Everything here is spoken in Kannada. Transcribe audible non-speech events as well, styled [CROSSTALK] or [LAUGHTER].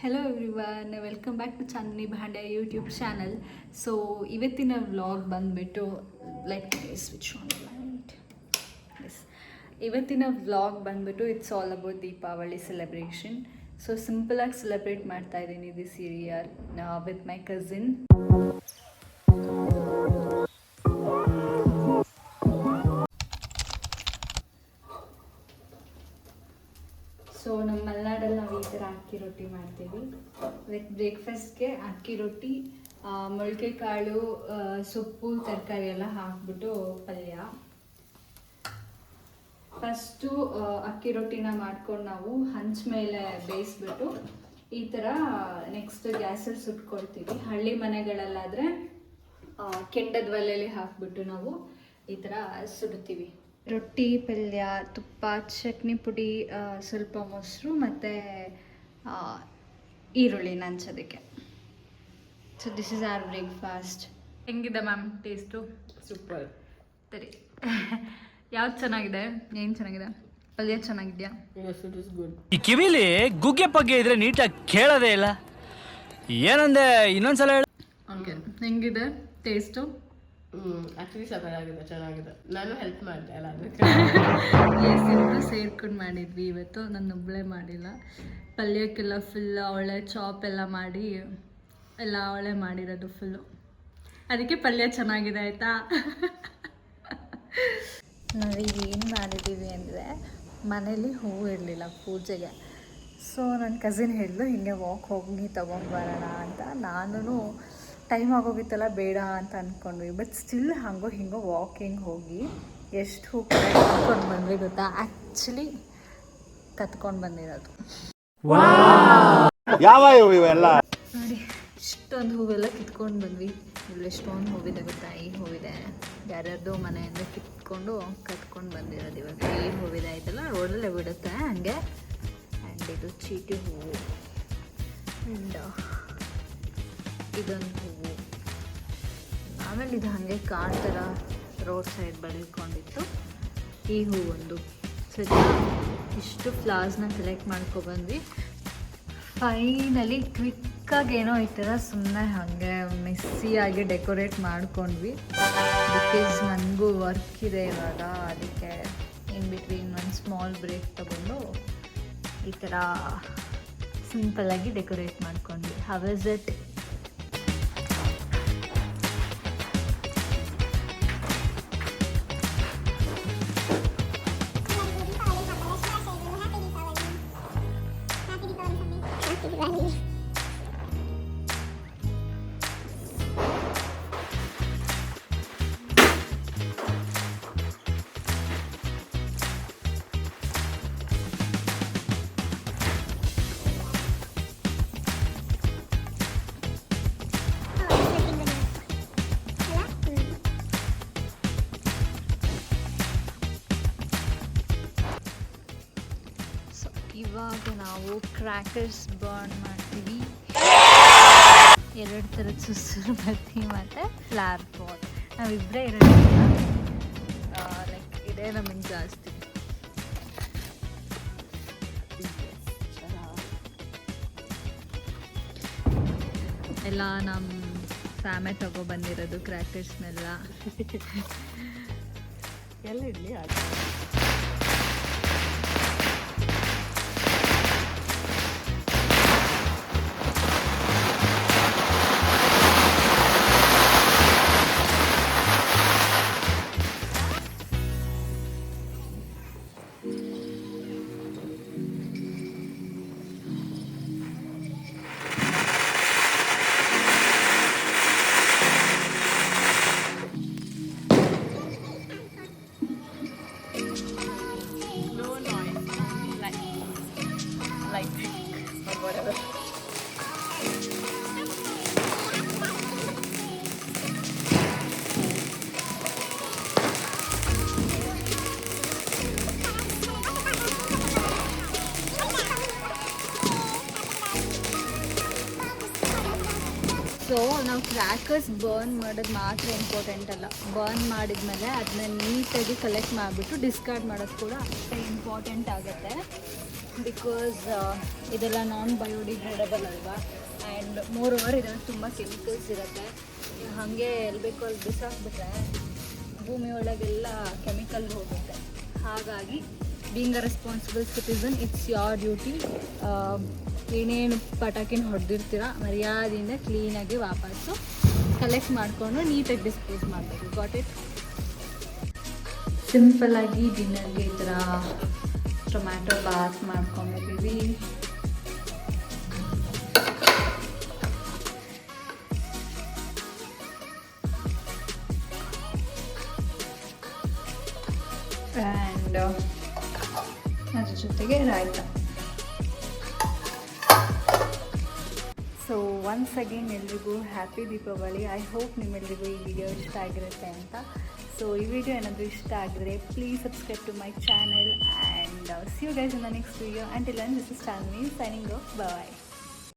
Hello everyone welcome back to Channi Bhande YouTube channel so ಇವತ್ತಿನ ವ್ಲಾಗ್ ಬಂದುಬಿಟ್ಟು like switch on lights ಇವತ್ತಿನ ವ್ಲಾಗ್ ಬಂದುಬಿಟ್ಟು it's all about Deepavali celebration so ಸಿಂಪಲಾಗಿ ಸೆಲೆಬ್ರೇಟ್ ಮಾಡ್ತಾ ಇದ್ದೀನಿ this year with my cousin ಅಕ್ಕಿ ರೊಟ್ಟಿ ಮಾಡ್ತೀವಿ. ಲೈಕ್ ಬ್ರೇಕ್ಫಾಸ್ಟ್ಗೆ ಅಕ್ಕಿ ರೊಟ್ಟಿ ಮೊಳಕೆ ಕಾಳು ಸೊಪ್ಪು, ತರಕಾರಿ ಎಲ್ಲ ಹಾಕ್ಬಿಟ್ಟು ಪಲ್ಯ. ಫಸ್ಟು ಅಕ್ಕಿ ರೊಟ್ಟಿನ ಮಾಡ್ಕೊಂಡು ನಾವು ಹಂಚ್ ಮೇಲೆ ಬೇಯಿಸ್ಬಿಟ್ಟು ಈ ಥರ ನೆಕ್ಸ್ಟ್ ಗ್ಯಾಸಲ್ಲಿ ಸುಟ್ಕೊಳ್ತೀವಿ. ಹಳ್ಳಿ ಮನೆಗಳಲ್ಲಾದರೆ ಕೆಂಡದ ಒಲೆಯಲ್ಲಿ ಹಾಕ್ಬಿಟ್ಟು ನಾವು ಈ ಥರ ಸುಡ್ತೀವಿ ರೊಟ್ಟಿ, ಪಲ್ಯ, ತುಪ್ಪ, ಚಟ್ನಿ ಪುಡಿ ಸ್ವಲ್ಪ ಮೊಸರು ಮತ್ತು ಈರುಳ್ಳಿ ನಂಚೋದಕ್ಕೆ. So this is our breakfast ಹೆಂಗಿದೆ ಮ್ಯಾಮ್ ಟೇಸ್ಟು? ಸೂಪರ್. ಸರಿ. [LAUGHS] ಯಾವ್ದು ಚೆನ್ನಾಗಿದೆ? ಏನು ಚೆನ್ನಾಗಿದೆ? ಪಲ್ಯ ಚೆನ್ನಾಗಿದೆಯಾ? ಈ ಕಿವಿಲಿ ಗುಗ್ಗೆ ಪಗ್ಗೆ ಇದ್ರೆ ನೀಟಾಗಿ ಕೇಳೋದೇ ಇಲ್ಲ. ಏನಂದೆ ಇನ್ನೊಂದ್ಸಲ ಹೇಳ. ಓಕೆ ಹೆಂಗಿದೆ? ಟೇಸ್ಟು? ಹ್ಮ್ ಆ್ಯಕ್ಚುಲಿ ಚೆನ್ನಾಗಿದೆ. ನಾನು ಹೆಲ್ಪ್ ಮಾಡಿದೆ ಅಲ್ಲ ಅದಕ್ಕೆ. [LAUGHS] ಸೇರ್ಕೊಂಡು ಮಾಡಿದ್ವಿ. ಇವತ್ತು ನಾನು ಒಬ್ಬಳೇ ಮಾಡಿಲ್ಲ. ಪಲ್ಯಕ್ಕೆಲ್ಲ ಫುಲ್ ಅವಳೆ ಚಾಪ್ ಎಲ್ಲ ಮಾಡಿ, ಎಲ್ಲ ಅವಳೆ ಮಾಡಿರೋದು ಫುಲ್ಲು ಅದಕ್ಕೆ ಪಲ್ಯ ಚೆನ್ನಾಗಿದೆ ಆಯಿತಾ? [LAUGHS] ನಾವೀಗ ಏನು ಮಾಡಿದ್ದೀವಿ ಅಂದರೆ, ಮನೇಲಿ ಹೂವು ಇರಲಿಲ್ಲ ಪೂಜೆಗೆ. ಸೊ ನನ್ನ ಕಸಿನ್ ಹೇಳಿದ್ಲು, ಹಿಂಗೆ ವಾಕ್ ಹೋಗಿ ತೊಗೊಂಬರೋಣ ಅಂತ. ನಾನು ಟೈಮ್ ಆಗೋಗಿತ್ತಲ್ಲ ಬೇಡ ಅಂತ ಅಂದ್ಕೊಂಡ್ವಿ ಬಟ್ ಸ್ಟಿಲ್ ಹಂಗೋ ಹಿಂಗೋ ವಾಕಿಂಗ್ ಹೋಗಿ ಎಷ್ಟು ಹೂ ಕತ್ಕೊಂಡು ಬಂದ್ವಿ ಗೊತ್ತಾ? ಆ್ಯಕ್ಚುಲಿ ಕತ್ಕೊಂಡು ಬಂದಿರೋದು. ಯಾವ ಇವೆಲ್ಲ? ನೋಡಿ ಇಷ್ಟೊಂದು ಹೂವೆಲ್ಲ ಕಿತ್ಕೊಂಡು ಬಂದ್ವಿ. ಇಲ್ಲಿ ಎಷ್ಟೊಂದು ಹೂವಿದೆ ಗೊತ್ತಾ? ಈ ಹೂವಿದೆ. ಯಾರ್ಯಾರ್ದು ಮನೆಯಿಂದ ಕಿತ್ಕೊಂಡು ಕಟ್ಕೊಂಡು ಬಂದಿರೋದು ಇವಾಗ. ಈ ಹೂವಿದೆ ಆಯ್ತಲ್ಲ ರೋಡಲ್ಲೇ ಬಿಡುತ್ತೆ ಹಂಗೆ. ಆ್ಯಂಡ್ ಇದು ಚೀಟಿ ಹೂವು. ಆ್ಯಂಡ್ ಇದೊಂದು ಹೂವು. ಆಮೇಲೆ ಇದು ಹಾಗೆ ಕಾಣ್ತಾರ ರೋಡ್ ಸೈಡ್ ಬೆಳ್ಕೊಂಡಿತ್ತು. ಈ ಒಂದು ಸರಿ ಇಷ್ಟು ಫ್ಲವರ್ಸ್ನ ಸೆಲೆಕ್ಟ್ ಮಾಡ್ಕೊಬಂದ್ವಿ ಫೈನಲಿ ಕ್ವಿಕ್ಕಾಗಿ ಏನೋ ಈ ಥರ ಸುಮ್ಮನೆ ಹಾಗೆ ಮೆಸ್ಸಿಯಾಗಿ ಡೆಕೋರೇಟ್ ಮಾಡ್ಕೊಂಡ್ವಿ. ಬಿಕಾಸ್ ನನಗೂ ವರ್ಕ್ ಇದೆ ಇವಾಗ. ಅದಕ್ಕೆ ಇನ್ ಬಿಟ್ವೀನ್ ಒಂದು ಸ್ಮಾಲ್ ಬ್ರೇಕ್ ತಗೊಂಡು ಈ ಥರ ಸಿಂಪಲ್ಲಾಗಿ ಡೆಕೋರೇಟ್ ಮಾಡ್ಕೊಂಡ್ವಿ. ಹವ್ ಇಸ್ ಇಟ್ ಸೊ ಇವಾಗ ನಾವು ಕ್ರ್ಯಾಕರ್ಸ್ ಬರ್ನ್ ಮಾಡ್ತೀವಿ. ಎರಡು ಥರದ ಸುಸುರು ಬರ್ತೀವಿ ಮತ್ತು ಫ್ಲಾರ್ ಪಾಟ್ ನಾವಿಬ್ಬರೇ ಇರೋದ್ರಿಂದ ಲೈಕ್ ಇದೇ ನಮಗೆ ಜಾಸ್ತಿ. ಎಲ್ಲ ನಮ್ಮ ಫ್ಯಾಮೆ ತಗೋ ಬಂದಿರೋದು ಕ್ರ್ಯಾಕರ್ಸ್ನೆಲ್ಲ [LAUGHS] ಎಲ್ಲ ಇಡ್ಲಿ ಸೊ ನಾವು ಕ್ರ್ಯಾಕರ್ಸ್ ಬರ್ನ್ ಮಾಡೋದು ಮಾತ್ರ ಇಂಪಾರ್ಟೆಂಟ್ ಅಲ್ಲ. ಬರ್ನ್ ಮಾಡಿದ್ಮೇಲೆ ಅದನ್ನ ನೀಟಾಗಿ ಕಲೆಕ್ಟ್ ಮಾಡಿಬಿಟ್ಟು ಡಿಸ್ಕಾರ್ಡ್ ಮಾಡೋದು ಕೂಡ ಅಷ್ಟೇ ಇಂಪಾರ್ಟೆಂಟ್ ಆಗುತ್ತೆ. ಬಿಕಾಸ್ ಇದೆಲ್ಲ ನಾನ್ ಬಯೋಡಿಗ್ರೇಡಬಲ್ ಅಲ್ವಾ? ಆ್ಯಂಡ್ ಮೋರ್ ಓವರ್ ಇದರಲ್ಲಿ ತುಂಬ ಕೆಮಿಕಲ್ಸ್ ಇರುತ್ತೆ. ಹಾಗೆ ಎಲ್ಲಿ ಬೇಕು ಅಲ್ಲಿ ಬಿಸಾಕ್ಬಿಟ್ರೆ ಭೂಮಿ ಒಳಗೆಲ್ಲ ಕೆಮಿಕಲ್ ಹೋಗುತ್ತೆ. ಹಾಗಾಗಿ being a responsible citizen it's your duty ಏನೇನು ಪಟಾಕಿನ ಹೊಡೆದಿರ್ತೀರ, ಮರ್ಯಾದೆಯಿಂದ ಕ್ಲೀನಾಗಿ ವಾಪಸ್ಸು ಕಲೆಕ್ಟ್ ಮಾಡಿಕೊಂಡು ನೀಟಾಗಿ ಡಿಸ್ಪೋಸ್ ಮಾಡಬೇಕು ಗಾಟ್ ಇಟ್ ಸಿಂಪಲ್ಲಾಗಿ ಡಿನ್ನರ್ಗೆ ಈ ಥರ ಟೊಮ್ಯಾಟೊ ಬಾತ್ ಮಾಡ್ಕೊಂಡಿದ್ದೀವಿ. ಆ್ಯಂಡ್ ಅದ್ರ ಜೊತೆಗೆ ರಾಯ್ತ. ಸೊ ಒನ್ಸ್ ಅಗೇನ್ ಎಲ್ರಿಗೂ ಹ್ಯಾಪಿ ದೀಪಾವಳಿ. ಐ ಹೋಪ್ ನಿಮ್ಮೆಲ್ರಿಗೂ ಈ ವಿಡಿಯೋ ಇಷ್ಟ ಆಗಿರುತ್ತೆ ಅಂತ. ಸೊ ಈ ವಿಡಿಯೋ ಏನಾದರೂ ಇಷ್ಟ ಆಗಿದ್ರೆ please subscribe to my channel and see you guys in the next video and ಇಲ್ಲ this is Chanvi signing off bye